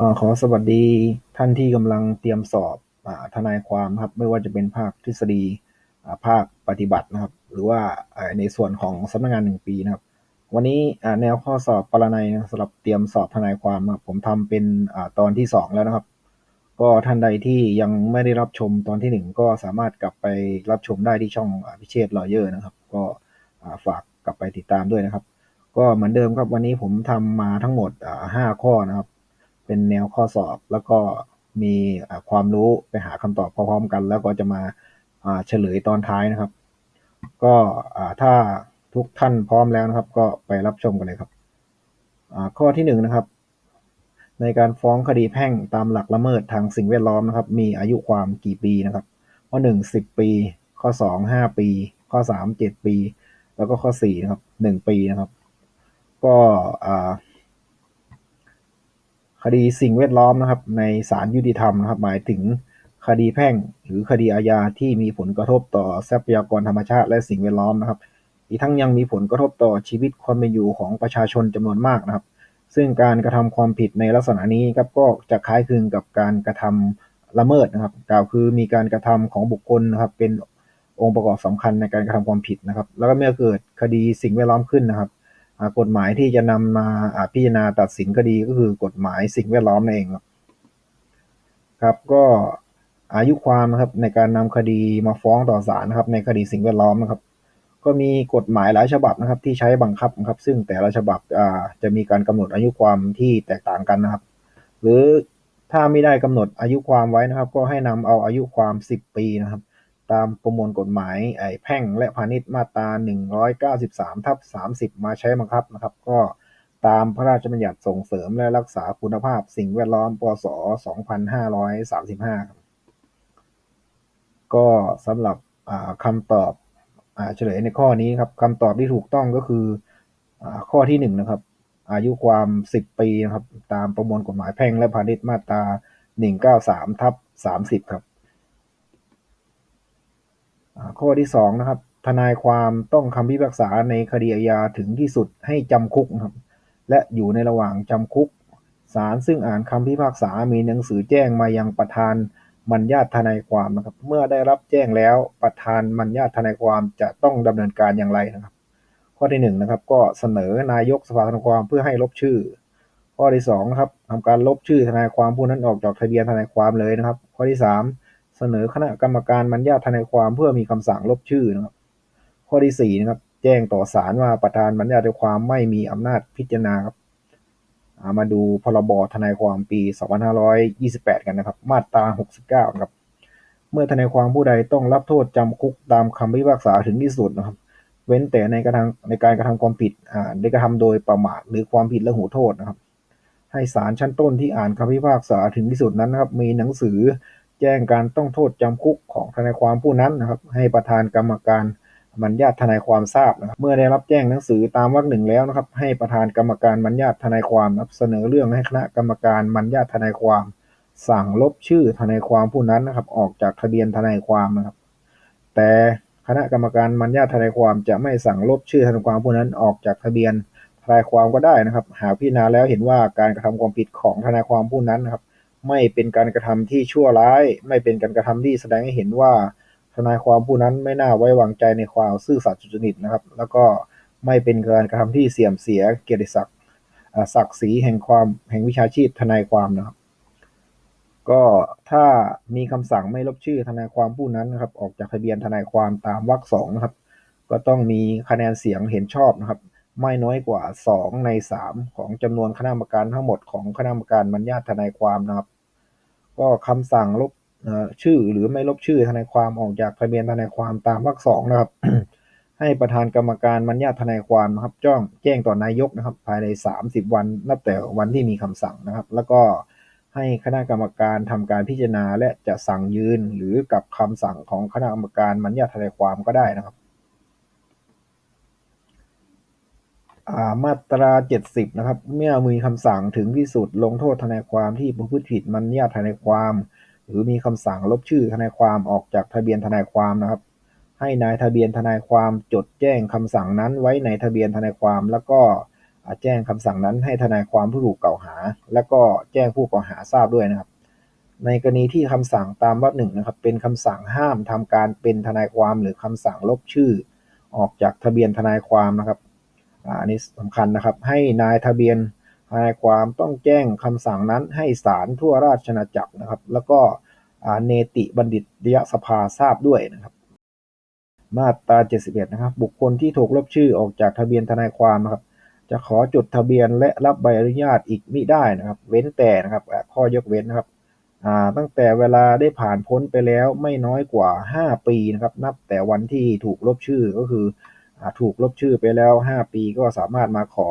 อ่อขอสวัสดีท่านที่กำลังเตรียมสอบอาทนายความครับ ไม่ว่าจะเป็นภาคทฤษฎีอ่าภาคปฏิบัตินะครับ หรือว่าอ่าในส่วนของสำนักงานหนึ่งปีนะครับ วันนี้อ่าแนวข้อสอบปรนัยนะสำหรับเตรียมสอบทนายความครับผมทำเป็นอ่าตอนที่สองแล้วนะครับ ก็ท่านใดที่ยังไม่ได้รับชมตอนที่หนึ่งก็สามารถกลับไปรับชมได้ที่ช่องอ่าพิเชษลอเยอร์นะครับ ก็อ่าฝากกลับไปติดตามด้วยนะครับ ก็เหมือนเดิมครับวันนี้ผมทำมาทั้งหมดอ่าห้าข้อนะครับ เป็นแนวข้อสอบ แล้วก็มีความรู้ไปหาคำตอบพร้อมๆกัน แล้วก็จะมาเฉลยตอนท้ายนะครับ ก็ถ้าทุกท่านพร้อมแล้วนะครับ ก็ไปรับชมกันเลยครับข้อที่หนึ่งนะครับ ในการฟ้องคดีแพ่งตามหลักละเมิดทางสิ่งแวดล้อมนะครับ มีอายุความกี่ปีนะครับ ข้อหนึ่งสิบปี ข้อสองห้าปี ข้อสามเจ็ดปี แล้วก็ข้อสี่นะครับหนึ่งปีนะครับ ก็อ่า คดีสิ่งแวดล้อมนะครับ ในศาลยุติธรรมนะครับ หมายถึงคดีแพ่ง หรือคดีอาญาที่มีผลกระทบต่อทรัพยากรธรรมชาติและสิ่งแวดล้อมนะครับ อีกทั้งยังมีผลกระทบต่อชีวิตความเป็นอยู่ของประชาชนจำนวนมากนะครับ ซึ่งการกระทำความผิดในลักษณะนี้ครับก็จะคล้ายคลึงกับการกระทำละเมิดนะครับ กล่าวคือมีการกระทำของบุคคลนะครับ เป็นองค์ประกอบสำคัญในการกระทำความผิดนะครับ แล้วก็เมื่อเกิดคดีสิ่งแวดล้อมขึ้นนะครับ กฎหมายที่จะนำมาอ่าพิจารณาตัดสินคดีก็คือกฎหมายสิ่งแวดล้อมนั่นเองครับครับก็อายุความนะครับในการนำคดีมาฟ้องต่อศาลนะครับ ในคดีสิ่งแวดล้อมนะครับ ก็มีกฎหมายหลายฉบับนะครับ ที่ใช้บังคับนะครับ ซึ่งแต่ละฉบับจะมีการกำหนดอายุความที่แตกต่างกันนะครับ หรือถ้าไม่ได้กำหนดอายุความไว้นะครับ ก็ให้นำเอาอายุความ 10 ปีนะครับ ตามประมวลกฎหมายไอ้แพ่งและพาณิชย์มาตรา 193ทับ30 มาใช้บังคับนะครับ ก็ตามพระราชบัญญัติส่งเสริมและรักษาคุณภาพสิ่งแวดล้อม พศ 2535 ครับก็สำหรับคำตอบอเฉลยในข้อนี้ครับคำตอบที่ถูกต้องก็คืออข้อที่หนึ่งนะครับ อายุความ 10 ปีนะครับ ตามประมวลกฎหมายแพ่งและพาณิชย์มาตรา 193ทับ30 ครับ ข้อที่สองนะครับ ทนายความต้องคำพิพากษาในคดีอาญาถึงที่สุดให้จำคุกนะครับ และอยู่ในระหว่างจำคุกศาลซึ่งอ่านคำพิพากษามีหนังสือแจ้งมายังประธานมัญญาตทนายความนะครับ เมื่อได้รับแจ้งแล้วประธานมัญญาตทนายความจะต้องดำเนินการอย่างไรนะครับ ข้อที่หนึ่งนะครับ ก็เสนอนายกสภาทนายความเพื่อให้ลบชื่อ ข้อที่สองนะครับทำการลบชื่อทนายความผู้นั้นออกจากทะเบียนทนายความเลยนะครับ ข้อที่สาม เสนอคณะกรรมการบรรยาทนายความเพื่อมีคำสั่งลบชื่อนะครับ ข้อที่สี่นะครับแจ้งต่อศาลว่าประธานบรรยาทนายความไม่มีอำนาจพิจารณาครับามาดูพรบทนายความปี 2528 กันนะครับ มาตรา 69 ครับ เมื่อทนายความผู้ใดต้องรับโทษจำคุกตามคำพิพากษาถึงที่สุดนะครับ เว้นแต่ในกระทำในการกระทำความผิดอ่าได้กระทำโดยประมาทหรือความผิดละหูโทษนะครับ ให้ศาลชั้นต้นที่อ่านคำพิพากษาถึงที่สุดนั้นนะครับ มีหนังสือ แจ้งการต้องโทษจำคุกของทนายความผู้นั้นนะครับ ให้ประธานกรรมการบรรยาททนายความทราบนะครับ เมื่อได้รับแจ้งหนังสือตามวรรคหนึ่งแล้วนะครับ ให้ประธานกรรมการบรรยาททนายความนะครับเสนอเรื่องให้คณะกรรมการบรรยาททนายความ สั่งลบชื่อทนายความผู้นั้นนะครับ ออกจากทะเบียนทนายความนะครับ แต่คณะกรรมการบรรยาททนายความจะไม่สั่งลบชื่อทนายความผู้นั้นออกจากทะเบียนทนายความก็ได้นะครับ หากพิจารณาแล้วเห็นว่าการกระทำความผิดของทนายความผู้นั้นนะครับ ไม่เป็นการกระทำที่ชั่วร้าย ไม่เป็นการกระทำที่แสดงให้เห็นว่าทนายความผู้นั้นไม่น่าไว้วางใจในความซื่อสัตย์สุจริตนะครับ แล้วก็ไม่เป็นการกระทำที่เสื่อมเสียเกียรติศักดิ์ศักดิ์ศรีแห่งความแห่งวิชาชีพทนายความนะครับ ก็ถ้ามีคำสั่งไม่ลบชื่อทนายความผู้นั้นนะครับ ออกจากทะเบียนทนายความตามวรรคสองนะครับ ก็ต้องมีคะแนนเสียงเห็นชอบนะครับ ไม่น้อยกว่า2ใน3ของจำนวนคณะกรรมการทั้งหมดของคณะกรรมการบรรยาทนายความนะครับ ก็คำสั่งลบชื่อหรือไม่ลบชื่อทนายความออกจากทะเบียนทนายความตามวรรคสองนะครับ ให้ประธานกรรมการบรรยาทนายความนะครับจ้องแจ้งต่อนายกนะครับ ภายใน 30 วันนับแต่วันที่มีคำสั่งนะครับ แล้วก็ให้คณะกรรมการทำการพิจารณาและจะสั่งยืนหรือกับคำสั่งของคณะกรรมการบรรยาทนายความก็ได้นะครับ อ่า มาตรา 70 นะครับ เมื่อมีคำสั่งถึงที่สุดลงโทษทนายความที่ประพฤติผิดมัญญาททนายความ หรือมีคำสั่งลบชื่อทนายความออกจากทะเบียนทนายความนะครับ ให้นายทะเบียนทนายความจดแจ้งคำสั่งนั้นไว้ในทะเบียนทนายความ แล้วก็แจ้งคำสั่งนั้นให้ทนายความผู้ถูกกล่าวหา และก็แจ้งผู้กล่าวหาทราบด้วยนะครับ ในกรณีที่คำสั่งตามวรรคหนึ่งนะครับ เป็นคำสั่งห้ามทำการเป็นทนายความหรือคำสั่งลบชื่อ ออกจากทะเบียนทนายความนะครับ อันนี้สำคัญนะครับ ให้นายทะเบียนทนายความต้องแจ้งคำสั่งนั้นให้ศาลทั่วราชอาณาจักรนะครับ แล้วก็เนติบัณฑิตยสภาทราบด้วยนะครับ มาตรา71นะครับ บุคคลที่ถูกลบชื่อออกจากทะเบียนทนายความนะครับ จะขอจดทะเบียนและรับใบอนุญาตอีกมิได้นะครับ เว้นแต่นะครับข้อยกเว้นนะครับตั้งแต่เวลาได้ผ่านพ้นไปแล้วไม่น้อยกว่า 5 ปีนะครับ นับแต่วันที่ถูกลบชื่อก็คือ ถูกลบชื่อไปแล้ว 5 ปีก็สามารถมาขอ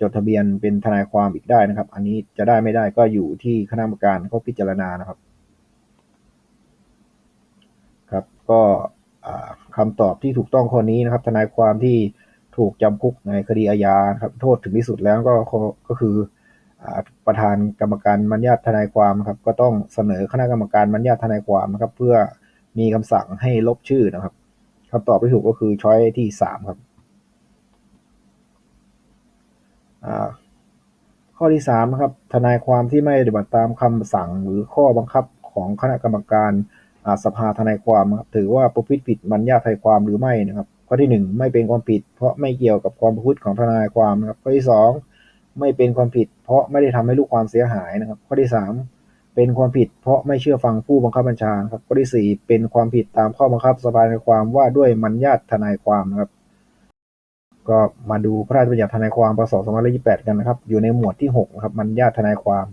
จดทะเบียนเป็นทนายความอีกได้นะครับ อันนี้จะได้ไม่ได้ก็อยู่ที่คณะกรรมการเขาพิจารณานะครับ ครับก็อ่าคำตอบที่ถูกต้องข้อนี้นะครับ ทนายความที่ถูกจำคุกในคดีอาญาครับ โทษถึงที่สุดแล้วก็ก็คืออประธานกรรมการมัญญาติทนายความครับ ก็ต้องเสนอคณะกรรมการมัญญาติทนายความนะครับ เพื่อมีคำสั่งให้ลบชื่อนะครับ คำตอบที่ถูกก็คือช้อยที่สามครับข้อที่สามนะครับ ทนายความที่ไม่ปฏิบัติตามคำสั่งหรือข้อบังคับของคณะกรรมการสภาทนายความครับถือว่าประพฤติผิดมัญญาทนายความหรือไม่นะครับ ข้อที่หนึ่งไม่เป็นความผิด เพราะไม่เกี่ยวกับความประพฤติของทนายความนะครับ ข้อที่สองไม่เป็นความผิด เพราะไม่ได้ทำให้ลูกความเสียหายนะครับ ข้อที่สาม เป็นความผิดเพราะไม่เชื่อฟังผู้บังคับบัญชาครับ ข้อที่สี่เป็นความผิดตามข้อบังคับสภาทนายความว่าด้วยมัญญาตทนายความนะครับ ก็มาดูพระราชบัญญัติทนายความพศ2528 กันนะครับ อยู่ในหมวดที่6นะครับมัญญาตทนายความ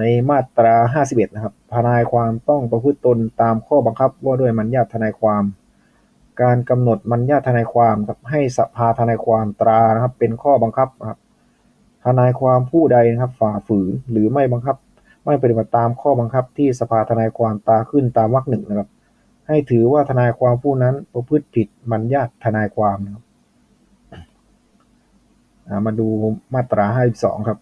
ในมาตรา 51 นะครับทนายความต้องประพฤติตนตามข้อบังคับว่าด้วยมัญญาตทนายความ การกำหนดมัญญาตทนายความครับให้สภาทนายความตรานะครับ เป็นข้อบังคับครับ ทนายความผู้ใดนะครับฝ่าฝืนหรือไม่บังคับ ไม่ปฏิบัติตามข้อบังคับที่สภาทนายความตาขึ้นตามวรรคหนึ่งนะครับ ให้ถือว่าทนายความผู้นั้นประพฤติผิดมัญญาติทนายความนะครับมาดูมาตรา52ครับ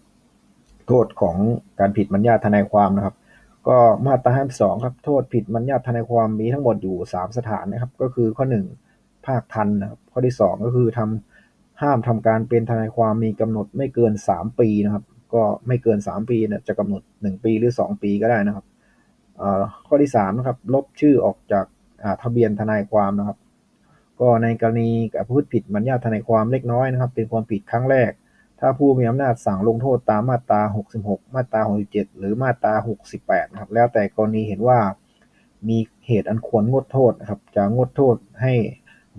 โทษของการผิดมัญญาติทนายความนะครับ ก็มาตรา52ครับโทษผิดมัญญาติทนายความมีทั้งหมดอยู่ 3 สถานนะครับ ก็คือข้อ 1 ภาคทันนะครับข้อที่ 2 ก็คือทำห้ามทำการเป็นทนายความมีกำหนดไม่เกิน 3 ปีนะครับ ก็ไม่เกิน 3 ปีเนี่ยจะกำหนด 1 ปีหรือ 2 ปีก็ได้นะครับข้อที่3นะครับลบชื่อออกจากาทะเบียนทนายความนะครับ ก็ในกรณีกระพฤติผิดมัญญาทนายความเล็กน้อยนะครับ เป็นความผิดครั้งแรก ถ้าผู้มีอำนาจสั่งลงโทษตามมาตรา 66 มาตรา 67 หรือมาตรา 68 นะครับ แล้วแต่กรณีเห็นว่ามีเหตุอันควรงดโทษนะครับ จะงดโทษให้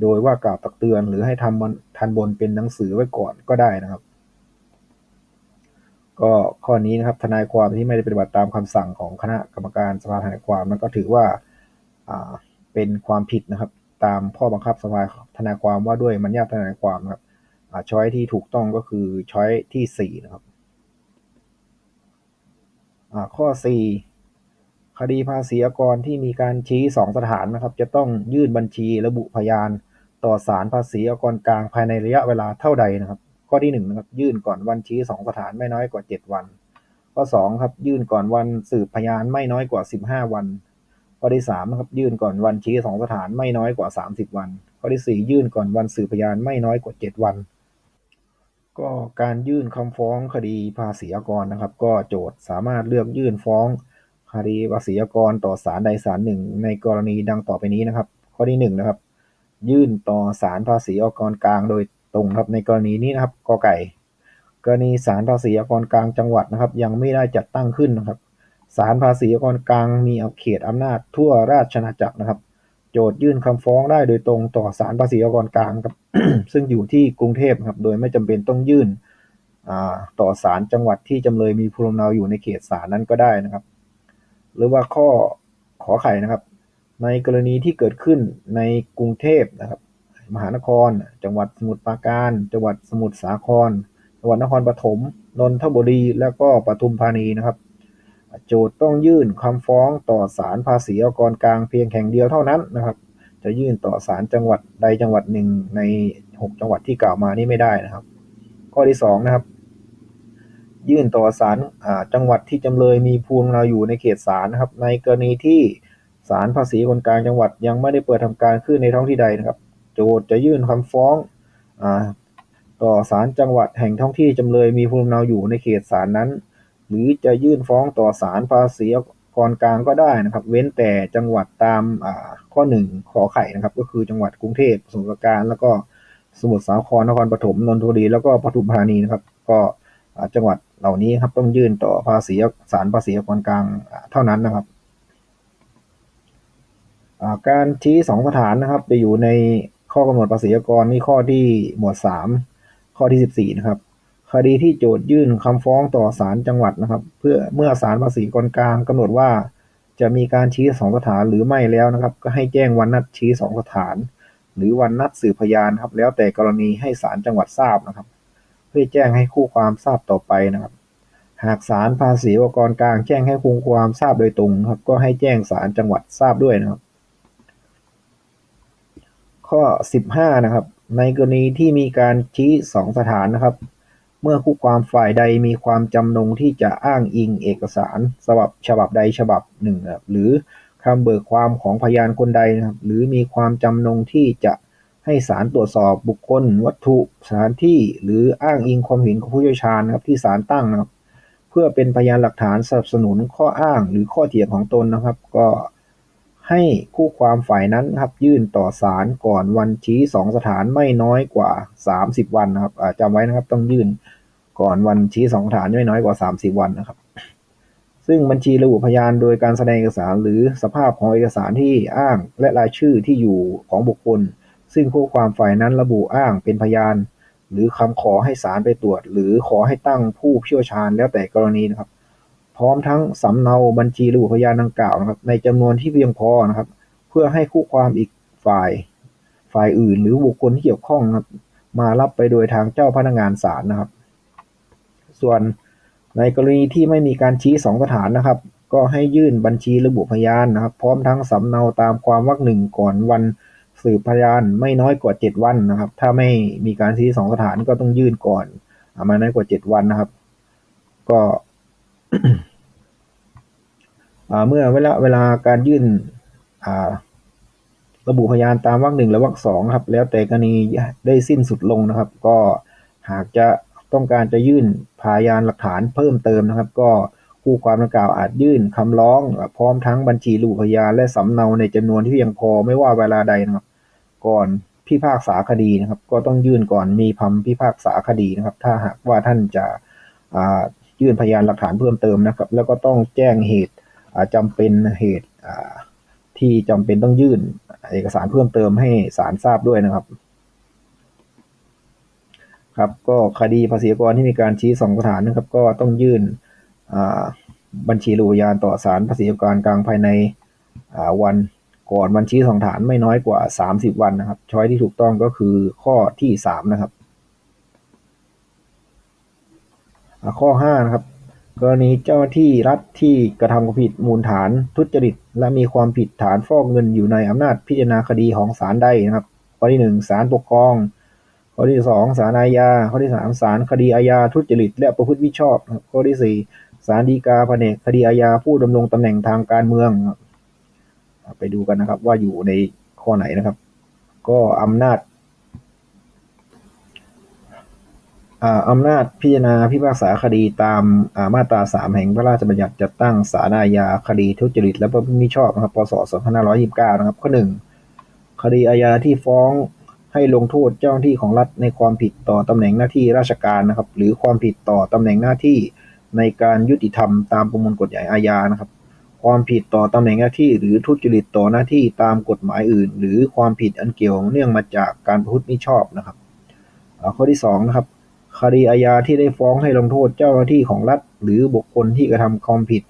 โดยว่ากล่าวตักเตือน หรือให้ทำทันบนเป็นหนังสือไว้ก่อนก็ได้นะครับ ก็ข้อนี้นะครับทนายความที่ไม่ได้ปฏิบัติตามคำสั่งของคณะกรรมการสภาทนายความนั้นก็ถือว่าเป็นความผิดนะครับ ตามข้อบังคับสภาทนายความว่าด้วยมัญญาติทนายความนะครับช้อยที่ถูกต้องก็คือช้อยที่สี่นะครับข้อสี่คดีภาษีอากรที่มีการชี้สองสถานนะครับ จะต้องยื่นบัญชีระบุพยานต่อศาลภาษีอากรกลางภายในระยะเวลาเท่าใดนะครับ ข้อที่หนึ่งนะครับ ยื่นก่อนวันชี้สองสถานไม่น้อยกว่าเจ็ดวัน ข้อสองครับ ยื่นก่อนวันสืบพยานไม่น้อยกว่าสิบห้าวัน ข้อที่สามนะครับ ยื่นก่อนวันชี้สองสถานไม่น้อยกว่าสามสิบวัน ข้อที่สี่ยื่นก่อนวันสืบพยานไม่น้อยกว่าเจ็ดวัน ก็การยื่นคำฟ้องคดีภาษีอากรนะครับ ก็โจทก์สามารถเลือกยื่นฟ้องคดีภาษีอากรต่อศาลใดศาลหนึ่ง ในกรณีดังต่อไปนี้นะครับ ข้อที่หนึ่งนะครับยื่นต่อศาลภาษีอากรกลางโดย ตรงครับในกรณีนี้นะครับกอไก่ กรณีศาลภาษีอากรกลางจังหวัดนะครับ ยังไม่ได้จัดตั้งขึ้นนะครับศาลภาษีอากรกลางมีเขตอำนาจทั่วราชอาณาจักรนะครับ โจทยื่นคำฟ้องได้โดยตรงต่อศาลภาษีอากรกลางครับซึ่งอยู่ที่กรุงเทพครับ โดยไม่จำเป็นต้องยื่นต่อศาลจังหวัดที่จำเลยมีภูมิลำเนาอยู่ในเขตศาลนั้นก็ได้นะครับ หรือว่าข้อขอไข่นะครับ ในกรณีที่เกิดขึ้นในกรุงเทพนะครับ มหานคร จังหวัดสมุทรปราการ จังหวัดสมุทรสาคร จังหวัดนครปฐม นนทบุรี แล้วก็ปทุมธานีนะครับ โจทย์ต้องยื่นคำฟ้องต่อศาลภาษีอากรกลางเพียงแห่งเดียวเท่านั้นนะครับ จะยื่นต่อศาลจังหวัดใดจังหวัดหนึ่งใน 6 จังหวัดที่กล่าวมานี่ไม่ได้นะครับ ข้อที่2นะครับ ยื่นต่อศาลจังหวัดที่จำเลยมีภูมิลำเนาอยู่ในเขตศาลนะครับ ในกรณีที่ศาลภาษีคนกลางจังหวัดยังไม่ได้เปิดทำการขึ้นในท้องที่ใดนะครับ โจทย์จะยื่นคำฟ้องอต่อศาลจังหวัดแห่งท้องที่จำเลยมีภูมิลำเนาอยู่ในเขตศาลนั้น หรือจะยื่นฟ้องต่อศาลภาษีกรกลางก็ได้นะครับ เว้นแต่จังหวัดตามข้อหนึ่งขอไข่นะครับ ก็คือจังหวัดกรุงเทพสมุทรปราการ แล้วก็สมุทรสาครนครปฐมนนทบุรีแล้วก็ปทุมธานีนะครับ ก็จังหวัดเหล่านี้ครับต้องยื่นต่อภาษีศาลภาษีกรกลางเท่านั้นนะครับการชี้สองสถานนะครับ จะอยู่ใน ข้อกำหนดภาษีกรนี่ข้อที่หมวดสามข้อที่สิบสี่นะครับคดีที่โจทยื่นคำฟ้องต่อศาลจังหวัดนะครับ เพื่อเมื่อศาลภาษีกรกลางกำหนดว่า จะมีการชี้สองสถานหรือไม่แล้วนะครับ ก็ให้แจ้งวันนัดชี้สองสถาน หรือวันนัดสืบพยานครับ แล้วแต่กรณีให้ศาลจังหวัดทราบนะครับ เพื่อแจ้งให้คู่ความทราบต่อไปนะครับ หากศาลภาษีวกรกลางแจ้งให้คู่ความทราบโดยตรงครับ ก็ให้แจ้งศาลจังหวัดทราบด้วยนะครับ ข้อ 15 นะครับ ในกรณีที่มีการชี้สองสถานนะครับ เมื่อคู่ความฝ่ายใดมีความจำนงที่จะอ้างอิงเอกสารฉบับฉบับใดฉบับหนึ่งหรือคำเบิกความของพยานคนใดนะครับ หรือมีความจำนงที่จะให้ศาลตรวจสอบบุคคล วัตถุสถานที่ หรืออ้างอิงความเห็นของผู้เชี่ยวชาญนะครับ ที่ศาลตั้งนะครับ เพื่อเป็นพยานหลักฐานสนับสนุนข้ออ้างหรือข้อเถียงของตนนะครับ ก็ ให้คู่ความฝ่ายนั้นครับยื่นต่อศาลก่อนวันชี้สองสถานไม่น้อยกว่า 30 วันนะครับจำไว้นะครับต้องยื่นก่อนวันชี้สองสถานไม่น้อยกว่า 30 วันนะครับ ซึ่งบัญชีระบุพยานโดยการแสดงเอกสารหรือสภาพของเอกสารที่อ้างและรายชื่อที่อยู่ของบุคคล ซึ่งคู่ความฝ่ายนั้นระบุอ้างเป็นพยาน หรือคำขอให้ศาลไปตรวจ หรือขอให้ตั้งผู้เชี่ยวชาญแล้วแต่กรณีนะครับ พร้อมทั้งสำเนาบัญชีระบุพยานดังกล่าวนะครับ ในจำนวนที่เพียงพอนะครับ เพื่อให้คู่ความอีกฝ่ายฝ่ายอื่น หรือบุคคลที่เกี่ยวข้องนะครับ มารับไปโดยทางเจ้าพนักงานศาลนะครับ ส่วนในกรณีที่ไม่มีการชี้สองสถานนะครับ ก็ให้ยื่นบัญชีระบุพยานนะครับ พร้อมทั้งสำเนาตามความวรรคหนึ่งก่อนวันสืบพยานไม่น้อยกว่าเจ็ดวันนะครับ ถ้าไม่มีการชี้สองสถานก็ต้องยื่นก่อนมาน้อยกว่าเจ็ดวันนะครับ ก็ เมื่อเวลาเวลาการยื่นระบุพยานตามวรรคหนึ่งและวรรคสองครับ แล้วแต่กรณีได้สิ้นสุดลงนะครับ ก็หากจะต้องการจะยื่นพยานหลักฐานเพิ่มเติมนะครับ ก็คู่ความดังกล่าวอาจยื่นคำร้อง พร้อมทั้งบัญชีระบุพยานและสำเนาในจำนวนที่เพียงพอไม่ว่าเวลาใดนะครับ ก่อนพิพากษาคดีนะครับ ก็ต้องยื่นก่อนมีพัมพิพากษาคดีนะครับ ถ้าหากว่าท่านจะ ยื่นพยานหลักฐานเพิ่มเติมนะครับ แล้วก็ต้องแจ้งเหตุจำเป็นเหตุที่จำเป็นต้องยื่นเอกสารเพิ่มเติมให้ศาลทราบด้วยนะครับครับก็คดีภาษีกรที่มีการชี้สองสถานนะครับ ก็ต้องยื่นบัญชีรูยานต่อศาลภาษีกรกลางภายในวันก่อนวันชี้สองฐานไม่น้อยกว่า 30 วันนะครับ ช้อยที่ถูกต้องก็คือข้อที่ 3 นะครับ ข้อ5นะครับกรณีเจ้าหน้าที่รัฐที่กระทำความผิดมูลฐานทุจริต และมีความผิดฐานฟอกเงินอยู่ในอำนาจพิจารณาคดีของศาลใดนะครับข้อที่หนึ่งศาลปกครอง ข้อที่สองศาลอาญา ข้อที่สามศาลคดีอาญาทุจริต และประพฤติมิชอบ ข้อที่สี่ศาลฎีกาแผนกคดีอาญาผู้ดำรงตำแหน่งทางการเมือง ไปดูกันนะครับว่าอยู่ในข้อไหนนะครับ ก็อำนาจ อำนาจพิจารณาพิพากษาคดีตามมาตรา 3 แห่งพระราชบัญญัติจัดตั้งศาลอาญาคดีทุจริต และประพฤติมิชอบนะครับพศ2529 นะครับ ข้อ 1 คดีอาญาที่ฟ้องให้ลงโทษเจ้าหน้าที่ของรัฐในความผิดต่อตำแหน่งหน้าที่ราชการนะครับ หรือความผิดต่อตำแหน่งหน้าที่ในการยุติธรรมตามประมวลกฎหมายอาญานะครับ ความผิดต่อตำแหน่งหน้าที่ หรือทุจริตต่อหน้าที่ตามกฎหมายอื่น หรือความผิดอันเกี่ยวเนื่องมาจากการประพฤติมิชอบนะครับข้อที่2นะครับ คดีอาญาที่ได้ฟ้องให้ลงโทษเจ้าหน้าที่ของรัฐ หรือบุคคลที่กระทำความผิด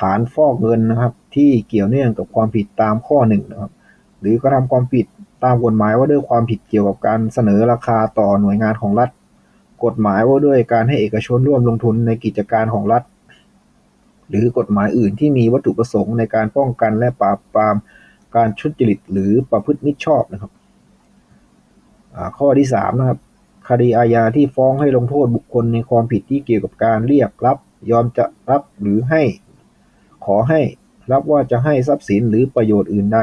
ฐานฟอกเงินนะครับ ที่เกี่ยวเนื่องกับความผิดตามข้อหนึ่งนะครับ หรือกระทำความผิดตามกฎหมายว่าด้วยความผิดเกี่ยวกับการเสนอราคาต่อหน่วยงานของรัฐ กฎหมายว่าด้วยการให้เอกชนร่วมลงทุนในกิจการของรัฐ หรือกฎหมายอื่นที่มีวัตถุประสงค์ในการป้องกันและปราบปรามการชุจริตหรือประพฤติมิชอบนะครับข้อที่3นะครับ คดีอาญาที่ฟ้องให้ลงโทษบุคคลในความผิดที่เกี่ยวกับการเรียกรับ ยอมจะรับหรือให้ ขอให้รับว่าจะให้ทรัพย์สินหรือประโยชน์อื่นใด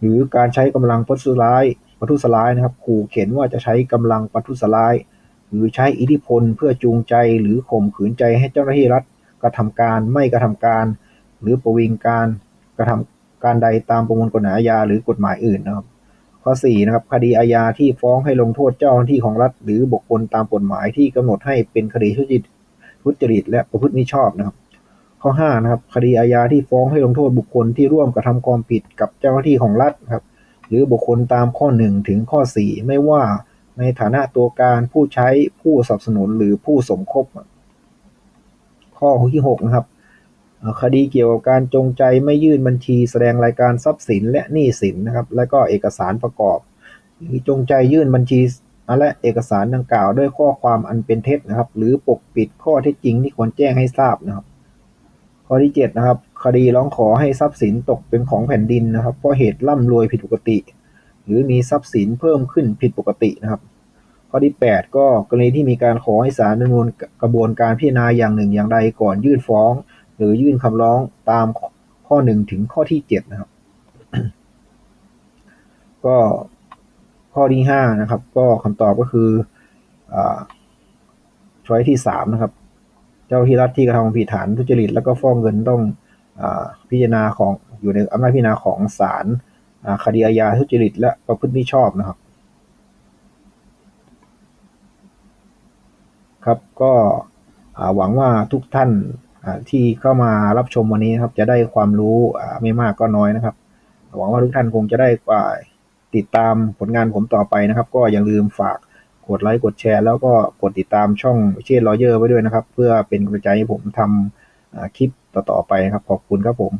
หรือการใช้กำลังประทุษร้ายประทุษร้ายนะครับขู่เข็นว่าจะใช้กำลังประทุษร้าย หรือใช้อิทธิพลเพื่อจูงใจหรือข่มขืนใจให้เจ้าหน้าที่รัฐกระทำการไม่กระทำการ หรือประวิงการกระทำการใดตามประมวลกฎหมายอาญาหรือกฎหมายอื่นนะครับ ข้อ4นะครับคดีอาญาที่ฟ้องให้ลงโทษเจ้าหน้าที่ของรัฐ หรือบุคคลตามกฎหมายที่กำหนดให้เป็นคดีทุจริตทุจริตและประพฤติมิชอบนะครับ ข้อ5นะครับคดีอาญาที่ฟ้องให้ลงโทษบุคคลที่ร่วมกระทำความผิดกับเจ้าหน้าที่ของรัฐครับหรือบุคคลตามข้อ 1 ถึงข้อ 4 ไม่ว่าในฐานะตัวการผู้ใช้ผู้สนับสนุนหรือผู้สมคบ ข้อที่6นะครับ คดีเกี่ยวกับการจงใจไม่ยื่นบัญชีแสดงรายการทรัพย์สินและหนี้สินนะครับ และก็เอกสารประกอบ หรือจงใจยื่นบัญชีและเอกสารดังกล่าวด้วยข้อความอันเป็นเท็จนะครับ หรือปกปิดข้อเท็จจริงที่ควรแจ้งให้ทราบนะครับ ข้อที่7นะครับ คดีร้องขอให้ทรัพย์สินตกเป็นของแผ่นดินนะครับ เพราะเหตุร่ำรวยผิดปกติ หรือมีทรัพย์สินเพิ่มขึ้นผิดปกตินะครับ ข้อที่ 8 ก็กรณีที่มีการขอให้ศาลดำเนินกระบวนการพิจารณาอย่างหนึ่งอย่างใดก่อนยื่นฟ้อง หรือยื่นคำร้องตามข้อ1ถึงข้อที่7นะครับ ก็ข้อที่5นะครับ ก็คำตอบก็คืออช้อยที่3นะครับ เจ้าหน้าที่รัฐที่กระทำผิดฐานทุจริตแล้วก็ฟ้อกเงินต้องอพิจารณาของอยู่ในอำนาจพิจารณาของศาลคดีอาญาทุจริตและประพฤติมิชอบนะครับ ครับก็หวังว่าทุกท่าน ที่เข้ามารับชมวันนี้นะครับ จะได้ความรู้ไม่มากก็น้อยนะครับ หวังว่าทุกท่านคงจะได้ติดตามผลงานผมต่อไปนะครับ ก็อย่าลืมฝากกดไลค์กดแชร์ แล้วก็กดติดตามช่องเชษลอเยอร์ไว้ด้วยนะครับ เพื่อเป็นกำลังใจให้ผมทำคลิปต่อๆไปนะครับ ขอบคุณครับผม